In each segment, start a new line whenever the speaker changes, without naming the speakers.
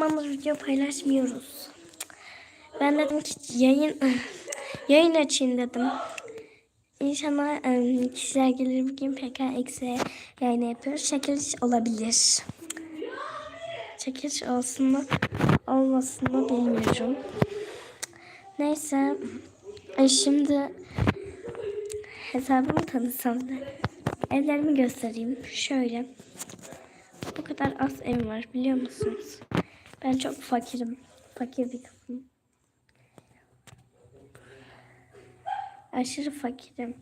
zamandır video paylaşmıyoruz. Ben dedim ki yayın yayın açayım dedim. İnşallah em, kişiler gelir bugün PKX yayın yapıyoruz. Çekiliş olabilir. Çekiliş olsun mu olmasın mı bilmiyorum. Neyse. E şimdi hesabımı tanıtsam da evlerimi göstereyim. Şöyle. Bu kadar az evim var biliyor musunuz? Ben çok fakirim. Fakir bir kızım. Aşırı fakirim.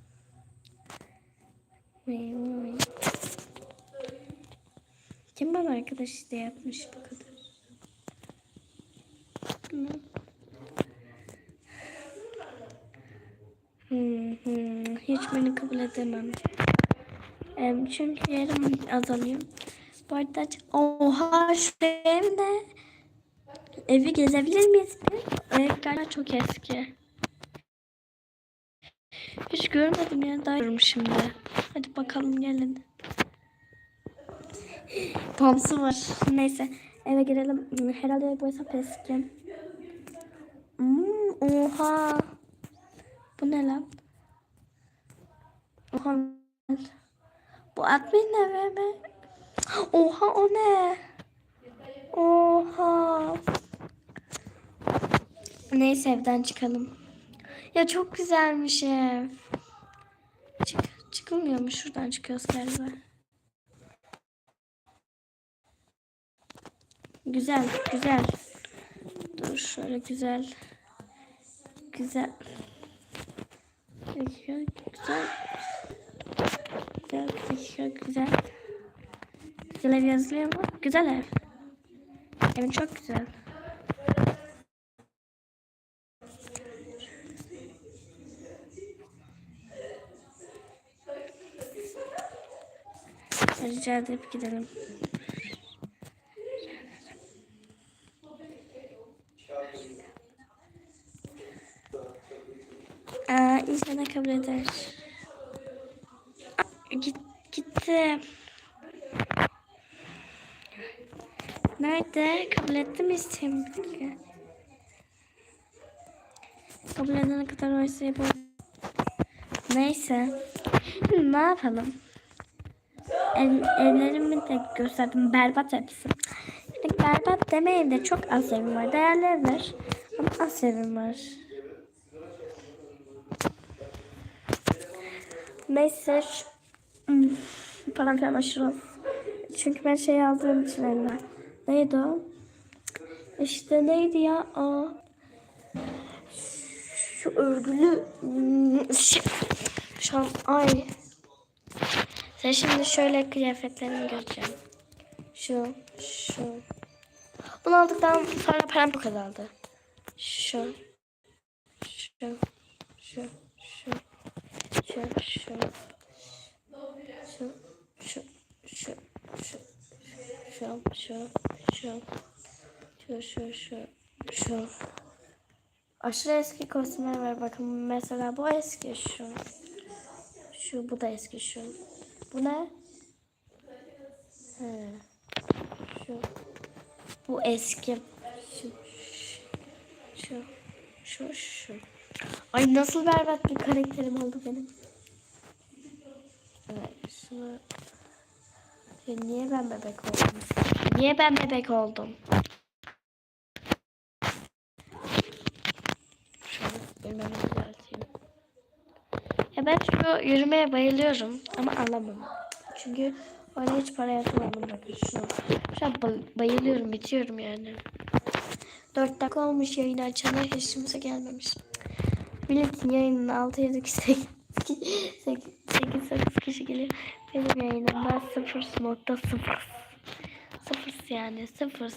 Kim bana arkadaş işte yapmış bu kadar? Hmm. Hiç beni kabul edemem. Em, Çünkü yerim azalıyor. Bu arada oha şu evde evi gezebilir miyiz? Evet galiba çok eski. Hiç görmedim ya daha görüyorum şimdi. Hadi bakalım gelin. Tomsu var. Neyse eve girelim. Herhalde bu hesap eski. Hmm, oha. Bu ne lan? Oha. Bu admin ne be? Oha o ne? Oha. Neyse evden çıkalım. Ya çok güzelmiş ev. Çık, çıkılmıyor mu? Şuradan çıkıyoruz galiba. Güzel, güzel. Dur şöyle güzel. Güzel. Güzel, güzel. Güzel, güzel, güzel. Güzel ev yazılıyor mu? Güzel ev. Evin çok güzel. Rica edip gidelim. Aa, inşallah kabul eder. Git, gitti. Nerede? Kabul etti mi dakika. Kabul edene kadar o isteği bu. Neyse. Ne yapalım? El, ellerimi de gösterdim. Berbat hepsi. Yani berbat demeyeyim de çok az evim var. Değerli evler. Ama az evim var. Neyse. Hmm, falan aşırı az. Çünkü ben şey aldığım için evler. Neydi o? İşte neydi ya o? Şu örgülü hmm, şey. Şu ay. Sen şimdi şöyle kıyafetlerimi göreceğim. Şu, şu. Bunu aldıktan sonra param bu kadardı. Şu, şu, şu, şu, şu, şu, şu, şu, şu, şu, şu, şu, şu, şu, şu, şu, şu. Aşırı eski kostümler var bakın. Mesela bu eski şu. Şu bu da eski şu. Bu ne? He. Şu. Bu eski. Şu. Şu. Şu. Şu. Ay nasıl berbat bir karakterim oldu benim. Evet. Şunu. Niye ben bebek oldum? Niye ben bebek oldum? Şöyle bilmem düzelteyim. Ya ben şu yürümeye bayılıyorum ama alamam. Çünkü öyle hiç para yatırmadım bakın şu. Şu an bay- bayılıyorum, bitiyorum yani. 4 dakika olmuş yayını açana hiç kimse gelmemiş. Milletin yayının 6-7 kişi 8-8 kişi geliyor. Benim yayınımda 0.0 Sıfır yani sıfır.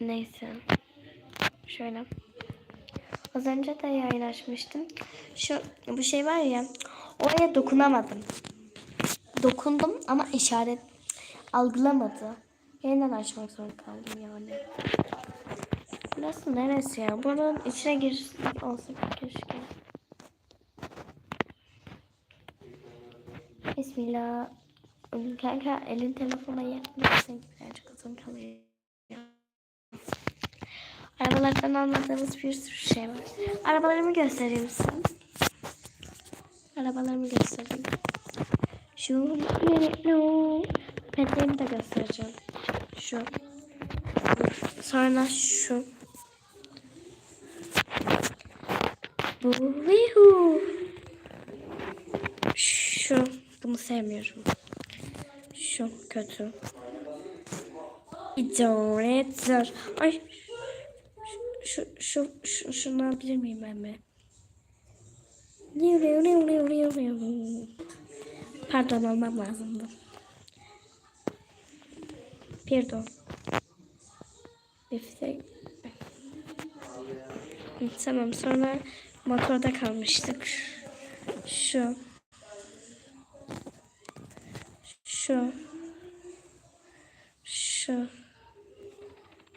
Neyse. Şöyle. Az önce de yayın açmıştım. Şu bu şey var ya oraya dokunamadım. Dokundum ama işaret algılamadı. Yeniden açmak zorunda kaldım yani. Burası neresi ya? Buranın içine giriş olsa keşke. Bismillah. Kanka elin telefona yetmesin birazcık kızım. Arabalardan almadığımız bir sürü şey var. Arabalarımı göstereyim misin? Arabalarımı göstereyim. Şu petlerimi de göstereceğim. Şu. Sonra şu. Bu. Şu. Bunu sevmiyorum. Şu kötü. İdare Ay. Şu, şu, şu, şunu alabilir miyim ben mi? Pardon almam lazımdı. Pardon. Tamam sonra motorda kalmıştık. Şu. Şu. Şu.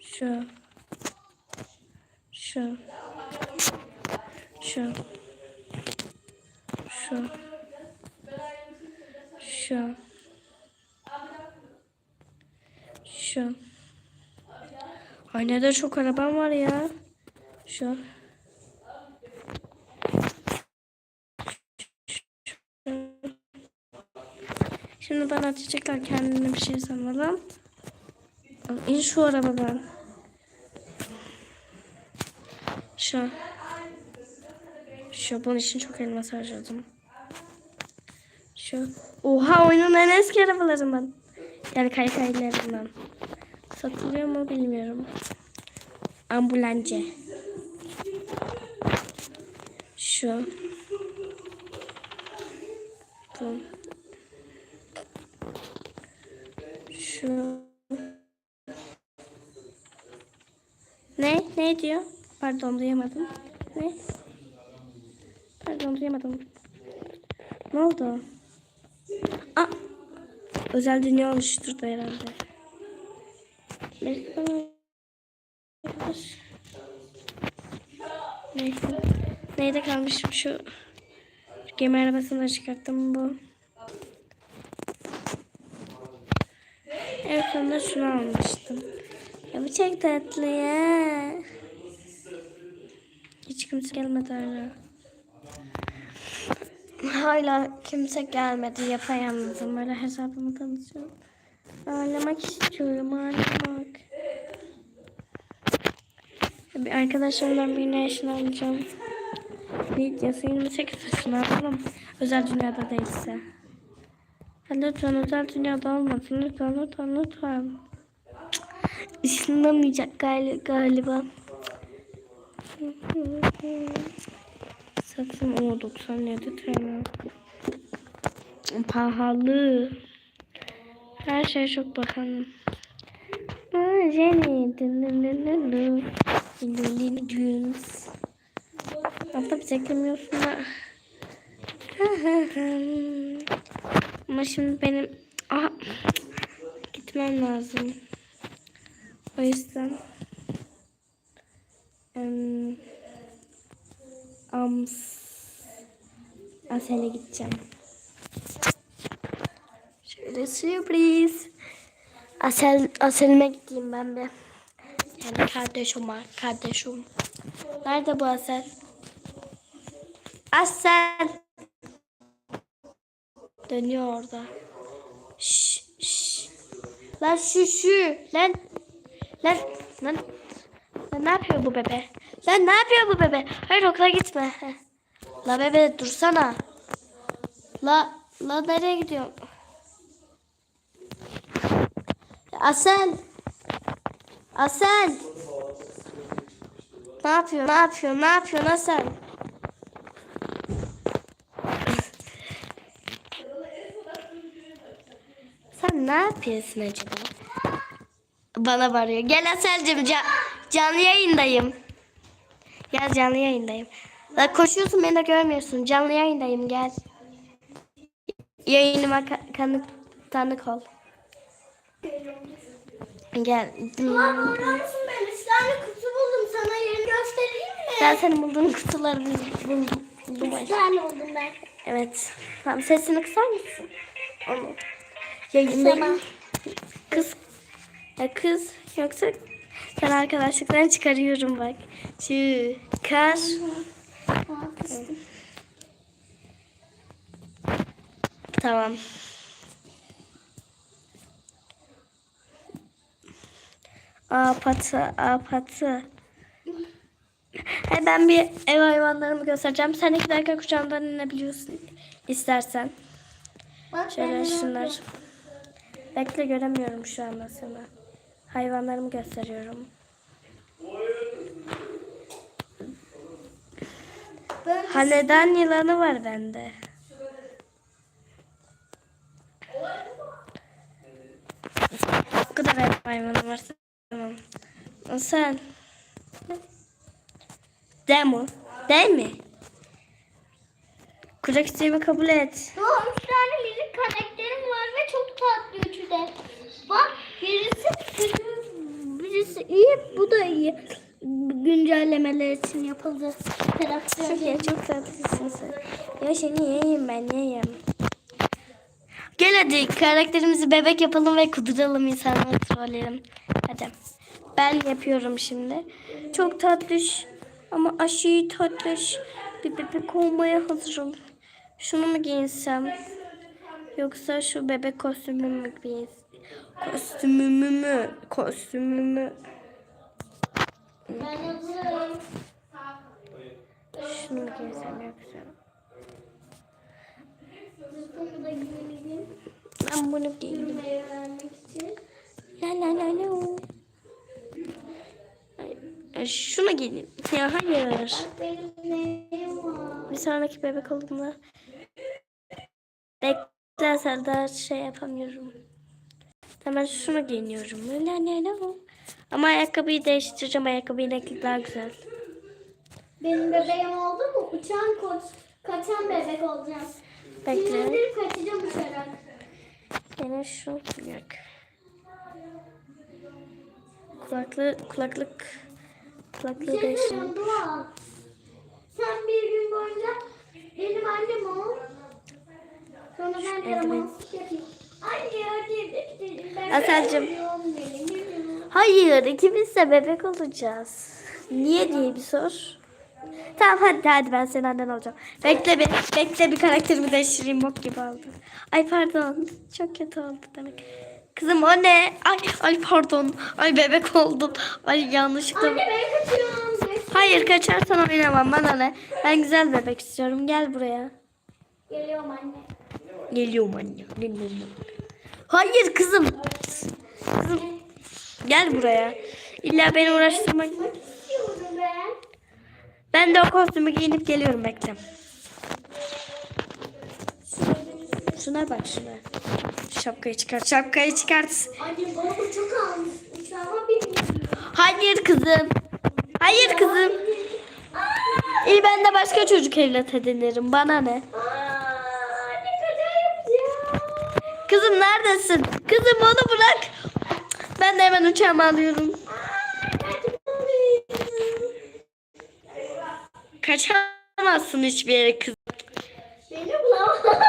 Şu. Şu. Şu. Şu. Şu. Şu. Ay ne de çok arabam var ya. Şu. Şimdi bana atacaklar kendine bir şey sanalım. İn şu arabadan. Şu. Şu bunun için çok elmas harcadım. Şu. Oha oyunun en eski arabalarından. Yani kaykaylarından. Satılıyor mu bilmiyorum. Ambulance. Şu. Tamam. Şu. Ne? Ne diyor? Pardon duyamadım. Ne? Pardon duyamadım. Ne oldu? Aa! Özel dünya oluşturdu herhalde. Belki bana yapar. Neyse. Neyde kalmışım şu, şu gemi arabasını da çıkarttım bu. En sonunda şunu almıştım. Ya bu çok tatlı ya. Kimse gelmedi hala. Hala kimse gelmedi. Yapayalnızım. Böyle hesabımı tanıtıyorum. Ağlamak istiyorum. Ağlamak. Bir arkadaşlarımdan birine yaşını alacağım. Videosu 28 yaşına alalım. Özel dünyada değilse. Lütfen özel dünyada olmasın. Lütfen lütfen lütfen. Işınlamayacak gal galiba. Satın o 97 TL. Pahalı. Her şey çok. Aa, Jenny. Jeans. Abla bize eklemiyorsun da. Ama şimdi benim Aa, gitmem lazım. O yüzden em, Ams Asel'e gideceğim. Şöyle sürpriz. Asel, Asel'ime gideyim ben bir. Yani kardeşim var. Kardeşim. Nerede bu Asel? Asel. Dönüyor orada. Şş. Lan şu şu. Lan. Lan. Lan. Lan ne yapıyor bu bebe? Lan ne yapıyor bu bebe? Hayır okula gitme. La bebe dursana. La. La nereye gidiyorsun? Asel. Asel. Ne yapıyor? Ne yapıyor? Ne yapıyor Asel? Sen ne yapıyorsun acaba? Bana bağırıyor. Gel Asel'cim ca- canlı yayındayım. Gel canlı yayındayım. La koşuyorsun beni de görmüyorsun. Canlı yayındayım gel. Yayınıma ka- kanık tanık ol. Gel.
Ablamsın ben. Üç tane kutu buldum. Sana yerini göstereyim mi?
Ben senin bulduğun kutuları buldum.
Üç tane buldum ben.
Evet. Tamam sesini kısar mısın? Onu. Yayındayım. Kız. Ya kız yoksa Sen arkadaşlıktan çıkarıyorum bak. Çıkar.
Aa.
Tamam. Apatı, apatı. Hey, ben bir ev hayvanlarımı göstereceğim. Sen iki dakika kucağımdan inebiliyorsun istersen.
Bak
Şöyle şunlar. Bekle göremiyorum şu anda sana. Hayvanlarımı gösteriyorum. Hanedan yılanı var bende. Bu kadar ev hayvanı varsa tamam. Sen. Mi? Değil mi? İsteğimi kabul et.
Daha üç tane müzik karakterim var çok tatlı üçü de. Bak birisi kötü, birisi iyi, bu da iyi. Güncellemeler için yapıldı. Karakter.
Çok tatlısın sen. Ya seni yiyeyim ben, yiyeyim. Gel hadi karakterimizi bebek yapalım ve kuduralım insanları trolleyelim. Hadi. Ben yapıyorum şimdi. Çok tatlış ama aşırı tatlış bir bebek olmaya hazırım. Şunu mu giyinsem? Yoksa şu bebek kostümümü mü? Kostümümü mü? Kostümümü.
Ben hazırım.
Şunu mu giyinsem yoksa?
Da.
Ben bunu
için.
La la la la. Ay, Şunu giyeyim. Ya hayır. Bir sonraki bebek olduğunda beklersen daha şey yapamıyorum. Hemen şunu giyiniyorum. La la la. Ama ayakkabıyı değiştireceğim. Ayakkabıyı renkli daha güzel.
Benim bebeğim oldu mu? Uçan koç, kaçan bebek olacağım.
Bekle.
Sinirlenip kaçacağım uçarak.
Yine şu yok. Kulaklı kulaklık kulaklığı
şey Dua. Sen bir gün boyunca benim annem ol. Sonra ben yapayım. Anne hadi. Ben
Aselcim. Hayır, ikimiz de bebek olacağız. Niye diye bir sor. Tamam hadi hadi ben senin annen olacağım. Bekle bir, bekle bir karakterimi değiştireyim bok gibi oldu. Ay pardon, çok kötü oldu demek. Kızım o ne? Ay ay pardon. Ay bebek oldum. Ay yanlışlıkla.
Anne ben kaçıyorum.
Hayır kaçarsan oynamam bana ne? Ben güzel bebek istiyorum. Gel buraya.
Geliyorum anne.
Geliyorum anne. Geliyorum. Hayır kızım. Kızım gel buraya. İlla beni uğraştırmak.
Ben.
De o kostümü giyinip geliyorum bekle. Şuna bak şuna. Şapkayı çıkart, şapkayı çıkart.
Anne baba çok almış. Uçağıma binmiyorum.
Hayır kızım. Hayır kızım. İyi ben de başka çocuk evlat edinirim. Bana ne?
Aa.
Kızım neredesin? Kızım onu bırak. Ben de hemen uçağımı alıyorum. Kaçamazsın hiçbir yere kız.
Beni bulamam.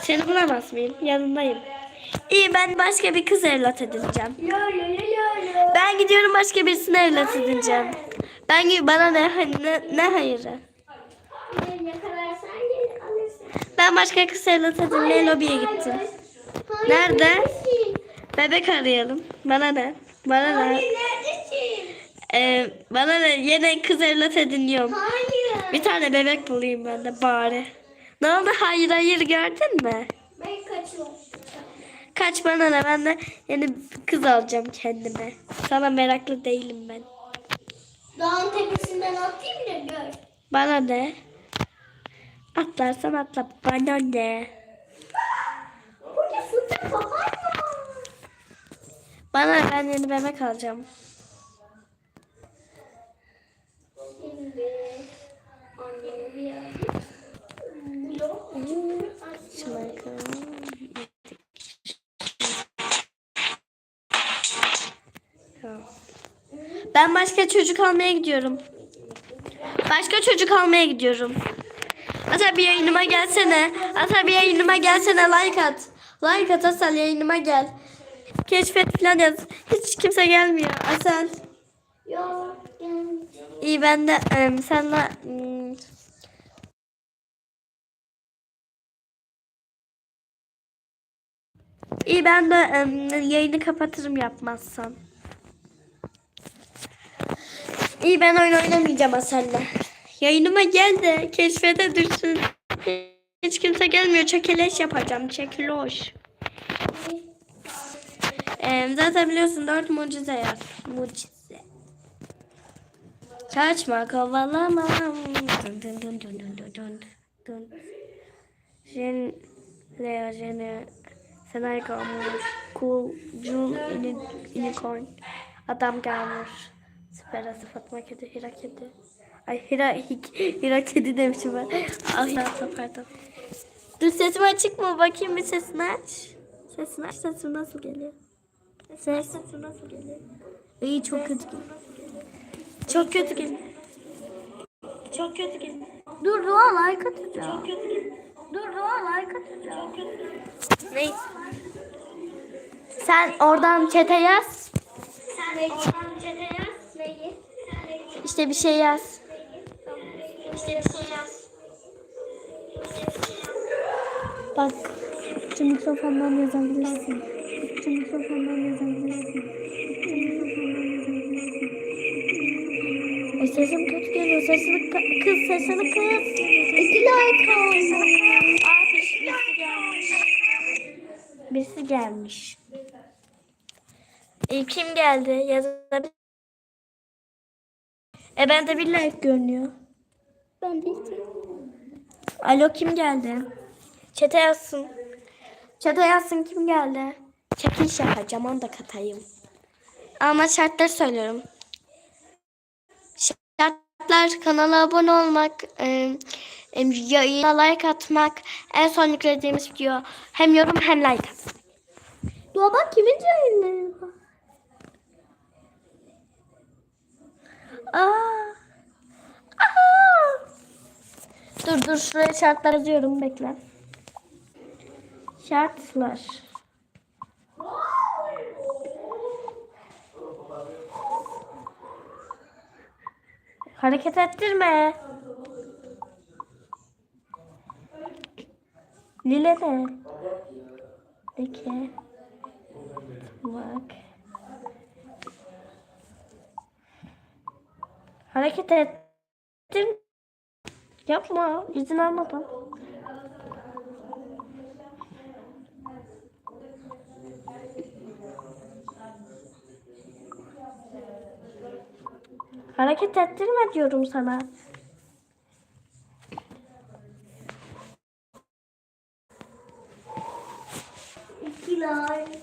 Seni bulamaz mıyım? Yanındayım. İyi ben başka bir kız evlat edineceğim.
Yo yo yo yo yo.
Ben gidiyorum başka birisine evlat edineceğim. Ben bana ne ne, ne hayırı?
Alırsın.
Ben başka kız evlat edinmeye lobiye gittim.
Hayır,
Nerede? Bebek arayalım. Bana ne? Bana ne?
neredesin?
Ee, bana ne? Yine kız evlat ediniyorum.
Hayır.
Bir tane bebek bulayım ben de bari. Ne oldu? Hayır hayır gördün mü?
Ben kaçıyorum.
Kaç bana ne? Ben de yeni kız alacağım kendime. Sana meraklı değilim ben.
Dağın tepesinden atayım da gör.
Bana ne? Atlarsan atla. Bana ne?
Burada fındık papar mı?
Bana ben yeni bebek alacağım. Ben başka çocuk almaya gidiyorum. Başka çocuk almaya gidiyorum. Ata bir yayınıma gelsene. Ata bir yayınıma gelsene like at. Like at Asel yayınıma gel. Keşfet falan yaz. Hiç kimse gelmiyor. Asel.
Yok.
İyi ben de em, senle hmm, İyi ben de em, yayını kapatırım yapmazsan. İyi ben oyun oynamayacağım Asel'le. Yayınıma gel de keşfete düşsün. Hiç kimse gelmiyor. Çekeleş yapacağım. Çekiloş. Em, zaten biliyorsun dört mucize yaz. Mucize. Kaçma kovalama. Dun dun dun dun dun dun dun. Jen Lea Jen'e Senay kalmış. Cool Jul ini, Unicorn. Adam gelmiş. Süper Fatma Kedi Hira Kedi. Ay Hira, Hira Kedi demişim ben. Ay ya pardon. Dur sesim açık mı? Bakayım bir sesini aç. Sesini aç. Sesim nasıl geliyor? Ses. Sesim nasıl geliyor? İyi çok kötü geliyor. Çok kötü geliyor. Çok kötü geliyor.
Dur Doğa like atacağım. Dur Doğa like atacağım.
Neyse. Sen oradan çete yaz.
Sen oradan çete yaz. Neyi?
İşte bir şey yaz.
İşte bir şey yaz.
Bak. Şu mikrofondan yazabilirsin. Şu mikrofondan yazabilirsin. Ay sesim kötü geliyor. Sesini kı- kız sesini kız.
İki like oldu.
Birisi gelmiş. Birisi gelmiş. E, kim geldi? Yazabilir. E bende bir like görünüyor.
Ben de iki.
Alo kim geldi? Çete yazsın. Çete yazsın kim geldi? Çekiliş yapacağım onu da katayım. Ama şartları söylüyorum. Şartlar kanala abone olmak, e, e, yayına like atmak, en son yüklediğimiz video hem yorum hem like at.
Doğa bak kimin yayınları var?
Aa. Aa. Dur dur şuraya şartlar yazıyorum bekle. Şartlar. Hareket ettirme. Lile ne? Peki. Bak. Hareket ettir. Yapma. İzin almadan. Hareket ettirme diyorum sana.
İki like.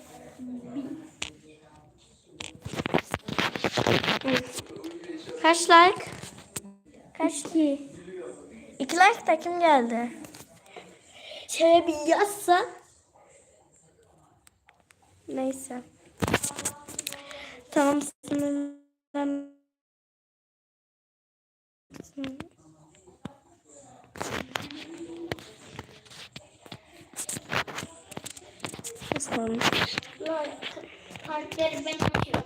Kaç like? Kaç ki? İki like da kim geldi?
Şöyle bir yazsa.
Neyse. Tamam sınırlan. Aslan.
Kalpleri ben açıyorum.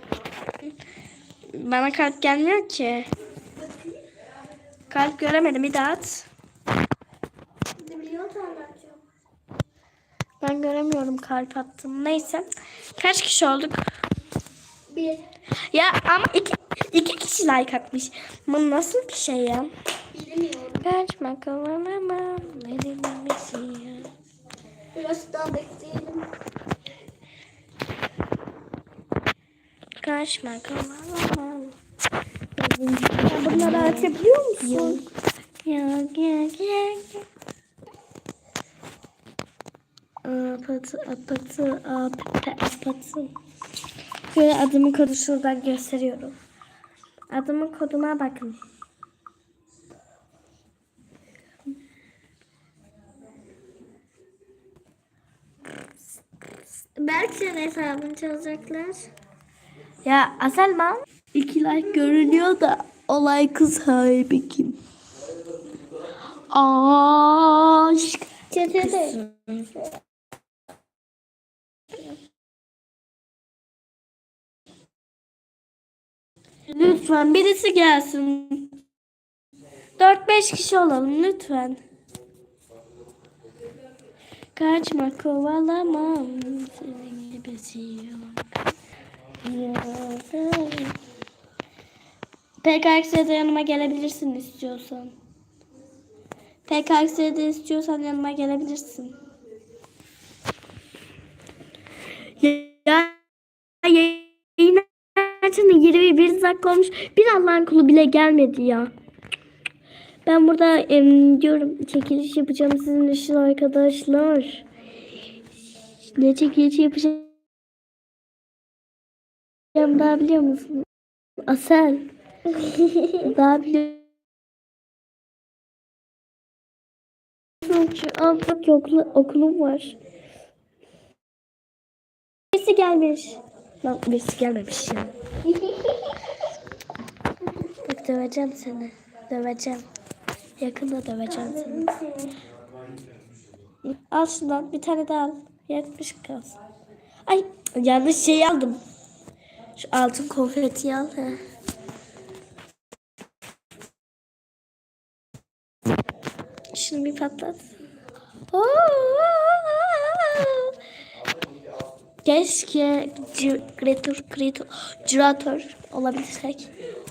Bana kalp gelmiyor ki. Kalp göremedim bir daha at. Ben göremiyorum kalp attım. Neyse. Kaç kişi olduk?
Bir.
Ya ama iki, iki kişi like atmış. Bu nasıl bir şey ya?
Bilmiyorum.
Kaçma kovalamam. Ne dinlemesi ya?
Biraz daha bekleyelim.
Kaçma kovalamam.
Ya bunları açabiliyor musun?
Yok yok yok. Apatı apatı apatı apatı. Şöyle adımın kodu şuradan gösteriyorum. Adımın koduna bakın.
Belki hesabını çalacaklar.
Ya Aselman. İki like görünüyor da o like'ın sahibi kim? Aşk.
Çetede.
Lütfen birisi gelsin. 4-5 kişi olalım lütfen. Kaçma kovalamam senin yok. Yok. PKX'de de yanıma gelebilirsin istiyorsan. PKX'de de istiyorsan yanıma gelebilirsin. Ya, ya yayın açını 21 dakika olmuş. Bir Allah'ın kulu bile gelmedi ya. Ben burada em, diyorum çekiliş yapacağım sizin için arkadaşlar. Ne çekiliş yapacağım daha biliyor musun? Asel. daha biliyor? Aa, bak okulu, okulum var. Birisi gelmiş. Lan birisi gelmemiş ya. Bak döveceğim seni. Döveceğim. Yakında döveceğim seni. Al şundan bir tane daha al. Yetmiş kalsın. Ay yanlış şey aldım. Şu altın konfeti al. He. Şunu bir patlat. Oo! Keşke kreatör, kreatör, cüratör olabilsek.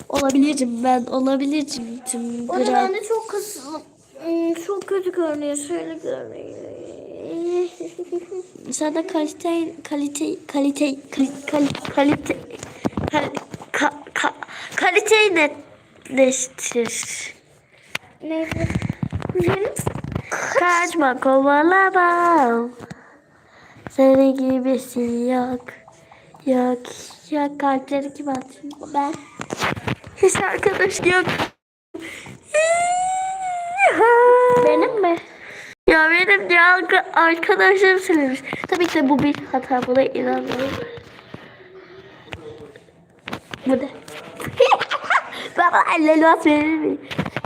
Olabilirim ben, olabilirim. Tüm
Onu ben de çok kısım. Hmm, Çok kötü görünüyor. Şöyle görünüyor.
De kalite, kalite, kalite, kalite, kalite, ka, ka, kaliteyi netleştir.
Neydi?
Kaçma kovalamam. Senin gibisi yok. Yok. Ya kalpleri kim atıyor? Ben. Hiç arkadaş yok.
benim mi?
Ya benim diye arka- arkadaşım söylemiş. Tabii ki de bu bir hata. Buna inanmıyorum. Bu ne? Baba elleri verir mi?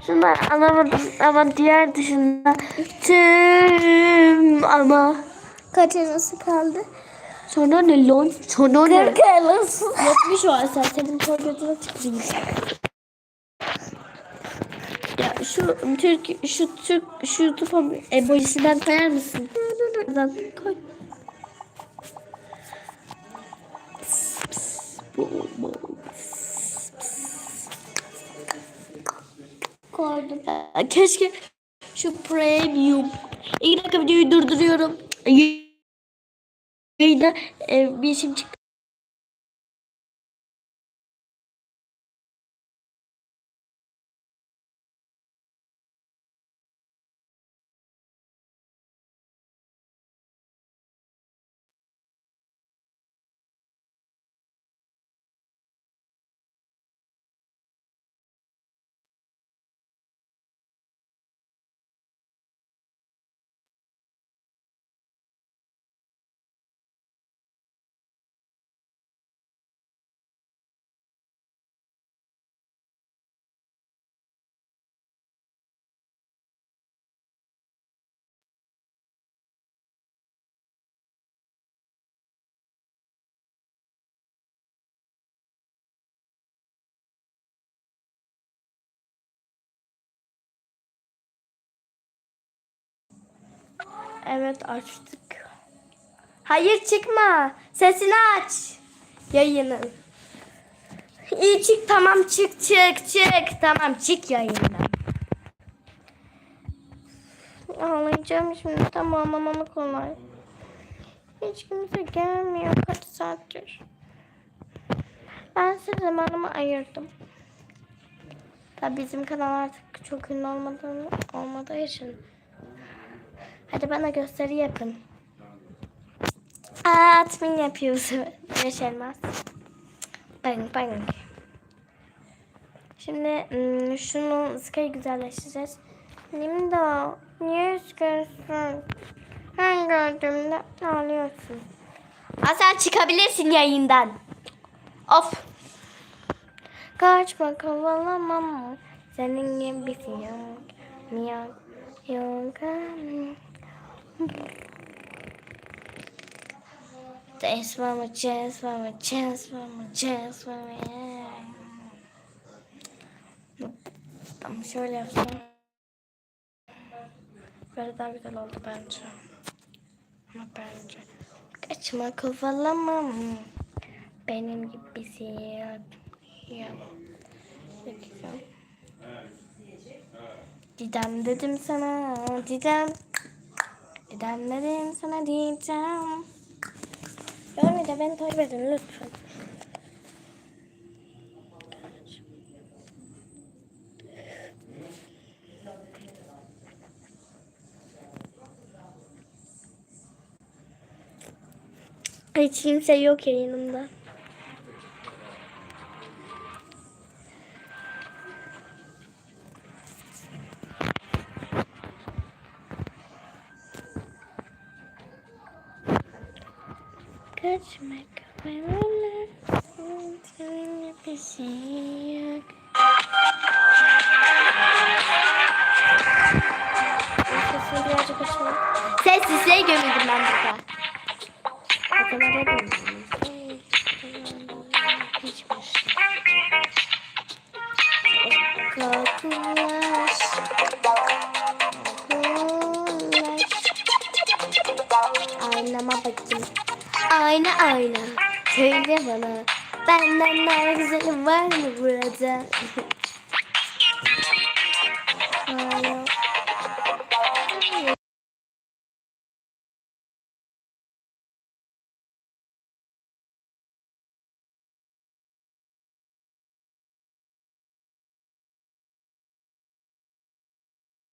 Şunlar anlamadım ama diğer dışında tüm ama
Kaç arası kaldı?
sonra ne lan? Sonra ne?
Kırk arası.
Yetmiş o sen senin kor gözüne tüküreyim. Şu Türk şu Türk şu YouTube emojisinden koyar mısın? Buradan koy.
Koydum.
Keşke şu premium. İki dakika videoyu durduruyorum. Yayında e, bir işim çıktı. Evet açtık. Hayır çıkma. Sesini aç. Yayının. İyi çık tamam çık çık çık. Tamam çık yayından. Ağlayacağım şimdi tamam ama kolay. Hiç kimse gelmiyor kaç saattir. Ben size zamanımı ayırdım. Tabii bizim kanal artık çok ünlü olmadığı, olmadığı için. Hadi bana gösteri yapın. Aa, admin yapıyoruz. Beş elmas. Bang bang. Şimdi hmm, şunu Sky'ı güzelleştireceğiz. Limda niye üzgünsün? Her gördüğümde ağlıyorsun. Aa, sen çıkabilirsin yayından. Of. Kaçma kovalamam. Senin gibisi yok. Yok. Yok. Dance mama, chance mama, chance mama, chance mama. Ama şöyle yapsam. Böyle daha güzel oldu bence. Ama bence. Kaçma kovalamam. Benim gibisi. Yok. Dakika. Didem dedim sana. Didem. Didem dedim sana diyeceğim. Görmedi beni takip edin lütfen. Hiç kimse yok yayınımda. Sessizliğe gömüldüm ben burada. O kadar Ayna. Söyle bana. Benden daha güzeli var mı burada?